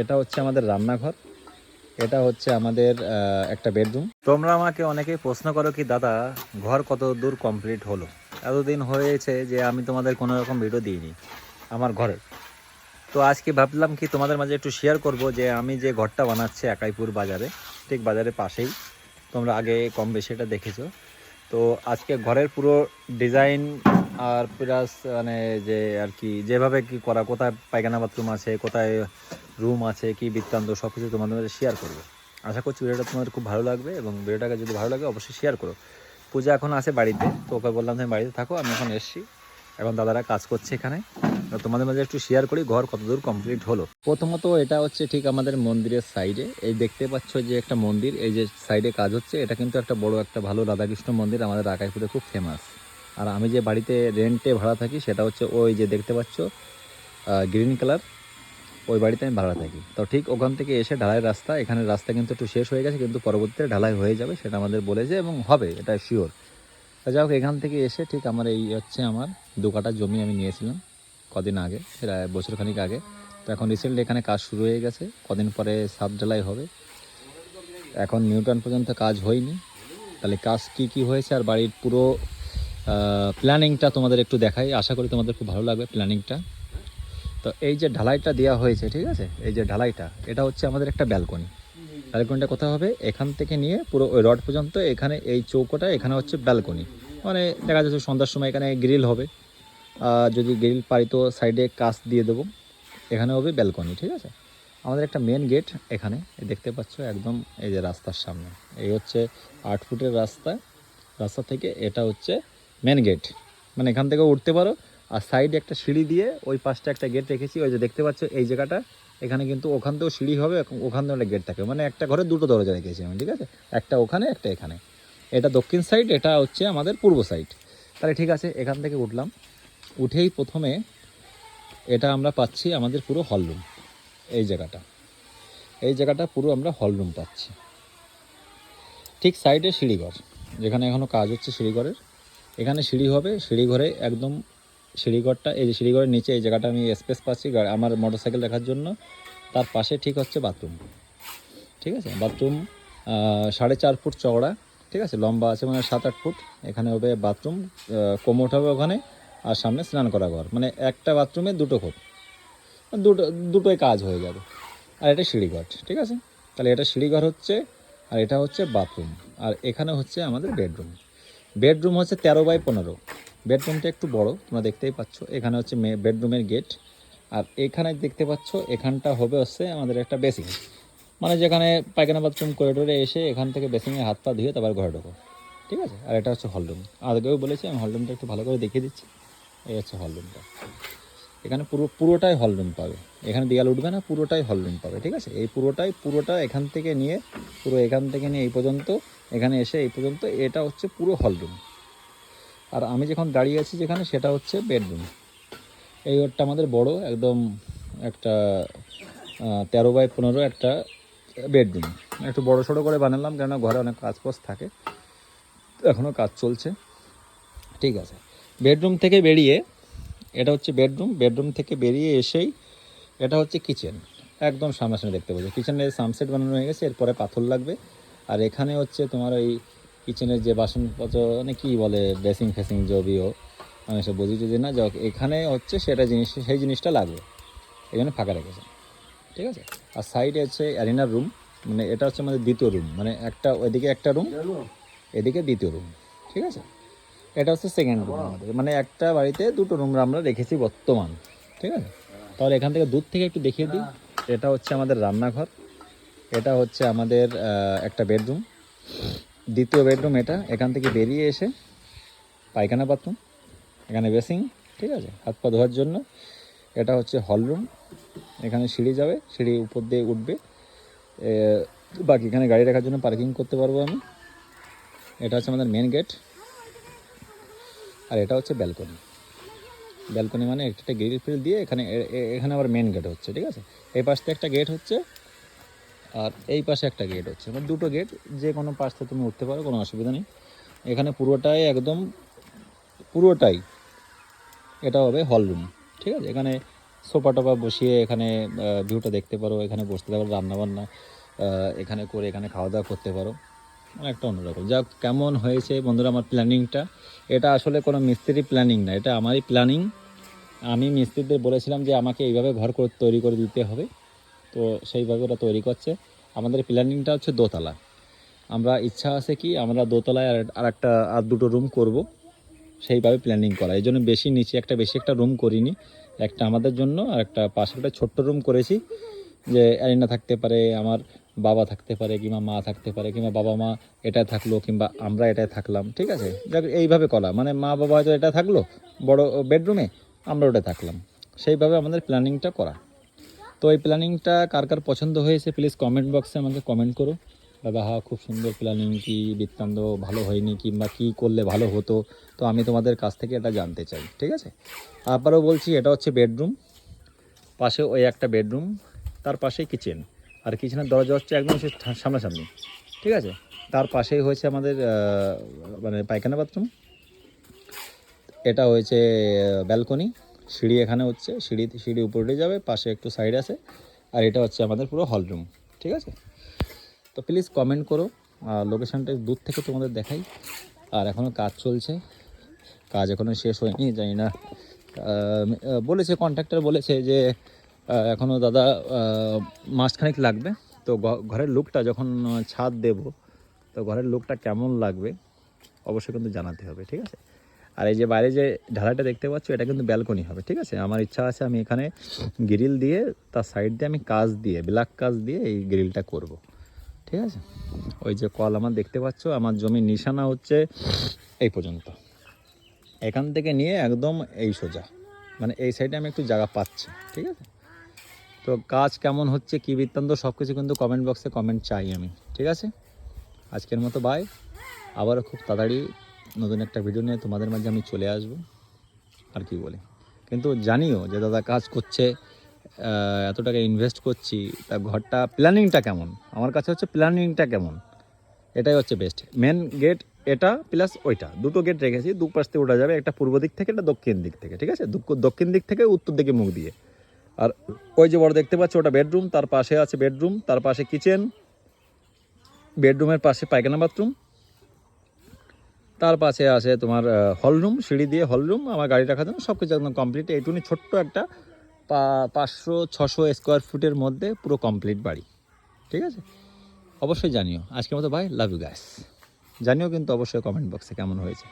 এটা হচ্ছে আমাদের রান্নাঘর। এটা হচ্ছে আমাদের একটা বেডরুম। তোমরা আমাকে অনেকেই প্রশ্ন করো কি, দাদা, ঘর কত দূর কমপ্লিট হলো? এতদিন হয়েছে যে আমি তোমাদের কোনো রকম ভিডিও দিইনি, আমার ঘরের। তো আজকে ভাবলাম কি, তোমাদের মাঝে একটু শেয়ার করব যে আমি যে ঘরটা বানাচ্ছি একাইপুর বাজারে, ঠিক বাজারের পাশেই। তোমরা আগে কম বেশি এটা দেখেছ। তো আজকে ঘরের পুরো ডিজাইন আর প্লাস মানে যে আর কি, যেভাবে কি করা, কোথায় পায়খানা বাথরুম আছে, কোথায় রুম আছে, কি বৃত্তান্ত সব কিছু তোমাদের শেয়ার করব। আশা করছি ভিডিওটা তোমাদের খুব ভালো লাগবে এবং ভিডিওটাকে যদি ভালো লাগে অবশ্যই শেয়ার করো। পূজা এখন আছে বাড়িতে, তো ওকে বললাম তুমি বাড়িতে থাকো, আমি এখন এসছি। এখন দাদারা কাজ করছে এখানে। তোমাদের মাঝে একটু শেয়ার করি, ঘর কতদূর কমপ্লিট হলো। প্রথমত এটা হচ্ছে ঠিক আমাদের মন্দিরের সাইডে এই দেখতে পাচ্ছ যে একটা মন্দির, এই যে সাইডে কাজ হচ্ছে, এটা কিন্তু একটা বড় একটা ভালো রাধাকৃষ্ণ মন্দির, আমাদের আকাইপুরে খুব ফেমাস আর আমি যে বাড়িতে রেন্টে ভাড়া থাকি, সেটা হচ্ছে ওই যে দেখতে পাচ্ছ গ্রিন কালার ওই বাড়িতে আমি ভাড়া থাকি। তো ঠিক ওখান থেকে এসে ঢালাই রাস্তা এখানে রাস্তা কিন্তু একটু শেষ হয়ে গেছে, কিন্তু পরবর্তীতে ঢালাই হয়ে যাবে, সেটা আমাদের বলেছে এবং হবে, এটা শিওর তা যাই হোক, এখান থেকে এসে ঠিক আমার এই হচ্ছে আমার দু কাটা জমি আমি নিয়েছিলাম কদিন আগে, প্রায় বছরখানিক আগে। তো এখন রিসেন্টলি এখানে কাজ শুরু হয়ে গেছে, কদিন পরে সাব ঢালাই হবে। এখন নিউটন পর্যন্ত কাজ হয়নি। তাহলে কাজ কি কি হয়েছে আর বাড়ির পুরো প্ল্যানিংটা তোমাদের একটু দেখাই। আশা করি তোমাদের খুব ভালো লাগবে প্ল্যানিংটা তো এই যে ঢালাইটা দেওয়া হয়েছে, ঠিক আছে? এই যে ঢালাইটা, এটা হচ্ছে আমাদের একটা ব্যালকনি ব্যালকনিটা কোথায় হবে? এখান থেকে নিয়ে পুরো ওই রড পর্যন্ত এখানে এই চৌকোটা, এখানে হচ্ছে ব্যালকনি মানে দেখা যাচ্ছে সন্ধ্যার সময় এখানে গ্রিল হবে। যদি গ্রিল পারি তো সাইডে কাচ দিয়ে দেবো। এখানে হবে ব্যালকনি ঠিক আছে? আমাদের একটা মেন গেট এখানে দেখতে পাচ্ছ একদম এই যে রাস্তার সামনে। এই হচ্ছে আট ফুটের রাস্তা। রাস্তা থেকে এটা হচ্ছে মেন গেট মানে এখান থেকে উঠতে পারো, আর সাইডে একটা সিঁড়ি দিয়ে ওই পাশটা একটা গেট রেখেছি, ওই যে দেখতে পাচ্ছ এই জায়গাটা। এখানে কিন্তু ওখান থেকেও সিঁড়ি হবে ওখান থেকে একটা গেট থাকে। মানে একটা ঘরে দুটো দরজা রেখেছি আমি, ঠিক আছে? একটা ওখানে, একটা এখানে। এটা দক্ষিণ সাইড এটা হচ্ছে আমাদের পূর্ব সাইড তাহলে ঠিক আছে, এখান থেকে উঠলাম। উঠেই প্রথমে এটা আমরা পাচ্ছি আমাদের পুরো হলরুম এই জায়গাটা। এই জায়গাটা পুরো আমরা হলরুম পাচ্ছি। ঠিক সাইডে সিঁড়িঘর, যেখানে এখনও কাজ হচ্ছে সিঁড়িঘরের। এখানে সিঁড়ি হবে সিঁড়িঘরে একদম সিঁড়িঘরটা এই যে সিঁড়িঘরের নিচে এই জায়গাটা আমি স্পেস পাচ্ছি আমার মোটরসাইকেল রাখার জন্য। তার পাশে ঠিক হচ্ছে বাথরুম ঠিক আছে? বাথরুম সাড়ে চার ফুট চওড়া, ঠিক আছে? লম্বা আছে মানে সাত আট ফুট। এখানে হবে বাথরুম কোমোট হবে ওখানে, আর সামনে স্নান করা ঘর। মানে একটা বাথরুমে দুটো খোপ দুটো, দুটোই কাজ হয়ে যাবে। আর এটা সিঁড়িঘর ঠিক আছে? তাহলে এটা সিঁড়িঘর হচ্ছে, আর এটা হচ্ছে বাথরুম আর এখানে হচ্ছে আমাদের বেডরুম বেডরুম হচ্ছে তেরো বাই পনেরো। বেডরুমটা একটু বড়, তোমরা দেখতেই পাচ্ছ। এখানে হচ্ছে বেডরুমের গেট। আর এখানে দেখতে পাচ্ছ, এখানটা হবে হচ্ছে আমাদের একটা বেসিং মানে যেখানে পায়খানা বাথরুম, করিডোরে এসে এখান থেকে বেসিংয়ে হাত পা ধুয়ে তারপর ঘরে ঢোকো। ঠিক আছে? আর এটা হচ্ছে হলরুম। আগেও বলেছি, আমি হলরুমটা একটু ভালো করে দেখিয়ে দিচ্ছি। এই হচ্ছে হলরুমটা। এখানে পুরো পুরোটাই হলরুম পাবে। এখানে দেয়াল উঠবে না, পুরোটাই হলরুম পাবে, ঠিক আছে? এই পুরোটাই, পুরোটা এখান থেকে নিয়ে, পুরো এখান থেকে নিয়ে এই পর্যন্ত, এখানে এসে এই পর্যন্ত, এটা হচ্ছে পুরো হলরুম আর আমি যখন দাঁড়িয়ে আছি যেখানে, সেটা হচ্ছে বেডরুম এই ঘরটা আমাদের বড়, একদম একটা তেরো বাই পনেরো একটা বেডরুম একটু বড় সড়ো করে বানালাম, কেননা ঘরে অনেক কাজ ফাজ থাকে। এখনও কাজ চলছে। ঠিক আছে। বেডরুম থেকে বেরিয়ে এটা হচ্ছে বেডরুম বেডরুম থেকে বেরিয়ে এসেই এটা হচ্ছে কিচেন। একদম সামনাসামনি দেখতে পাচ্ছি। কিচেনের সানসেট বানানো হয়ে গেছে এরপরে পাথর লাগবে। আর এখানে হচ্ছে তোমার ওই কিচেনের যে বাসনপত্র মানে কী বলে বেসিং ফেসিং যদিও আমি সব বুঝি যদি না যাক এখানে হচ্ছে সেটা জিনিস সেই জিনিসটা লাগবে। এই জন্য ফাঁকা রেখেছে। ঠিক আছে? আর সাইডে হচ্ছে অ্যারিনার রুম মানে এটা হচ্ছে আমাদের দ্বিতীয় রুম মানে একটা ওইদিকে একটা রুম এদিকে দ্বিতীয় রুম ঠিক আছে? এটা হচ্ছে সেকেন্ড রুম আমাদের। মানে একটা বাড়িতে দুটো রুম আমরা রেখেছি বর্তমান, ঠিক আছে? তাহলে এখান থেকে দূর থেকে একটু দেখিয়ে দিই। এটা হচ্ছে আমাদের রান্নাঘর, এটা হচ্ছে আমাদের একটা বেডরুম দ্বিতীয় বেডরুম এটা, এখান থেকে বেরিয়ে এসে পায়খানা বাথরুম এখানে বেসিং ঠিক আছে? হাত পা ধোয়ার জন্য। এটা হচ্ছে হলরুম এখানে সিঁড়ি যাবে সিঁড়ি উপর দিয়ে উঠবে। বাকি এখানে গাড়ি রাখার জন্য পার্কিং করতে পারব আমি। এটা হচ্ছে আমাদের মেন গেট আর এটা হচ্ছে ব্যালকনি ব্যালকনি মানে একটা গ্রিল ফিল দিয়ে এখানে এখানে আবার মেন গেট হচ্ছে, ঠিক আছে? এই থেকে একটা গেট হচ্ছে আর এই পাশে একটা গেট হচ্ছে। মানে দুটো গেট যে কোনো পাশ তুমি উঠতে পারো, কোনো অসুবিধা নেই। এখানে পুরোটাই একদম, পুরোটাই এটা হবে হল রুম ঠিক আছে? এখানে সোফা টোপা বসিয়ে এখানে ভিউটা দেখতে পারো, এখানে বসতে পারো, রান্নাবান্না এখানে করে এখানে খাওয়া দাওয়া করতে পারো। অনেকটা অন্যরকম। যাক, কেমন হয়েছে বন্ধুরা আমার প্ল্যানিংটা? এটা আসলে কোনো মিস্ত্রি প্ল্যানিং না, এটা আমারই প্ল্যানিং। আমি মিস্ত্রিদের বলেছিলাম যে আমাকে এইভাবে ঘর করে তৈরি করে দিতে হবে। তো সেইভাবে ওরা তৈরি করছে। আমাদের প্ল্যানিংটা হচ্ছে দোতলা। আমরা ইচ্ছা আছে কি, আমরা দোতলায় আর আর একটা আর দুটো রুম করব। সেইভাবে প্ল্যানিং করা। এই জন্য বেশি নিচে একটা, বেশি একটা রুম করিনি। একটা আমাদের জন্য, আর একটা পাশে একটা ছোট্ট রুম করেছি। যে অ্যারিনা থাকতে পারে, আমার বাবা থাকতে পারে কিংবা মা থাকতে পারে কিংবা বাবা মা এটা থাকল কিংবা আমরা এটাই থাকলাম, ঠিক আছে? যাক, এইভাবে করা মানে মা বাবা হয়তো এটা থাকল, বড় বেডরুমে আমরা ওটা থাকলাম। সেইভাবে আমাদের প্ল্যানিংটা করা। তো এই প্ল্যানিংটা কার কার পছন্দ হয়েছে প্লিজ কমেন্ট বক্সে আমাকে কমেন্ট করো। দাদা, হা, খুব সুন্দর প্ল্যানিং কি, বৃত্তান্ত ভালো হয়নি কিংবা কি করলে ভালো হতো? তো আমি তোমাদের কাছ থেকে এটা জানতে চাই, ঠিক আছে? আবারও বলছি, এটা হচ্ছে বেডরুম পাশে ওই একটা বেডরুম তার পাশেই কিচেন আর কিচেনের দরজা হচ্ছে একদম সে সামনাসামনি। ঠিক আছে? তার পাশেই হয়েছে আমাদের মানে পায়খানা বাথরুম। এটা হয়েছে ব্যালকনি। সিঁড়ি এখানে হচ্ছে, সিঁড়ি সিঁড়ি উপরে যাবে, পাশে একটু সাইড আছে। আর এটা হচ্ছে আমাদের পুরো হল রুম ঠিক আছে? তো প্লিজ কমেন্ট করো লোকেশানটা দূর থেকে তোমাদের দেখাই। আর এখনও কাজ চলছে। কাজ এখনও শেষ হয়নি, জানি না। বলেছে কন্ট্রাক্টর বলেছে যে এখনও দাদা মাসখানেক লাগবে। তো ঘরের লুকটা যখন ছাদ দেব, তো ঘরের লুকটা কেমন লাগবে অবশ্যই কিন্তু জানাতে হবে, ঠিক আছে? আর এই যে বাইরে যে ঢালাইটা দেখতে পাচ্ছ, এটা কিন্তু ব্যালকনি হবে, ঠিক আছে? আমার ইচ্ছা আছে আমি এখানে গ্রিল দিয়ে, তার সাইড দিয়ে আমি কাজ দিয়ে, ব্ল্যাক কাজ দিয়ে এই গ্রিলটা করব, ঠিক আছে? ওই যে কল আমার দেখতে পাচ্ছ, আমার জমির নিশানা হচ্ছে এই পর্যন্ত। এখান থেকে নিয়ে একদম এই সোজা মানে এই সাইডে আমি একটু জায়গা পাচ্ছি, ঠিক আছে? তো কাজ কেমন হচ্ছে, কী বৃত্তান্ত সব কিছু কিন্তু কমেন্ট বক্সে কমেন্ট চাই আমি, ঠিক আছে? আজকের মতো বাই আবারও খুব তাড়াতাড়ি নতুন একটা ভিডিও নিয়ে তোমাদের মাঝে আমি চলে আসব। আর কি বলি? কিন্তু জানিও যে দাদা কাজ করছে এত টাকা ইনভেস্ট করছি, তা ঘরটা প্ল্যানিংটা কেমন? আমার কাছে হচ্ছে প্ল্যানিংটা কেমন? এটাই হচ্ছে বেস্ট মেন গেট এটা প্লাস ওইটা। দুটো গেট রেখেছি দু পাশ থেকে ওঠা যাবে, একটা পূর্ব দিক থেকে, একটা দক্ষিণ দিক থেকে, ঠিক আছে? দুক- দক্ষিণ দিক থেকে উত্তর দিকে মুখ দিয়ে। আর ওই যে বড় দেখতে পাচ্ছ, ওটা বেডরুম তার পাশে আছে বেডরুম তার পাশে কিচেন বেডরুমের পাশে পায়খানা বাথরুম তার পাশে আছে তোমার হল রুম সিঁড়ি দিয়ে হল রুম আমার গাড়ি রাখার জন্য সব কিছু একদম কমপ্লিট এইটুকুনি ছোট্ট একটা পাঁচশো, ছশো স্কোয়ার ফুটের মধ্যে পুরো কমপ্লিট বাড়ি। ঠিক আছে? অবশ্যই জানিও। আজকের মতো বাই লাভ ইউ গ্যাস জানিও কিন্তু অবশ্যই কমেন্ট বক্সে কেমন হয়েছে।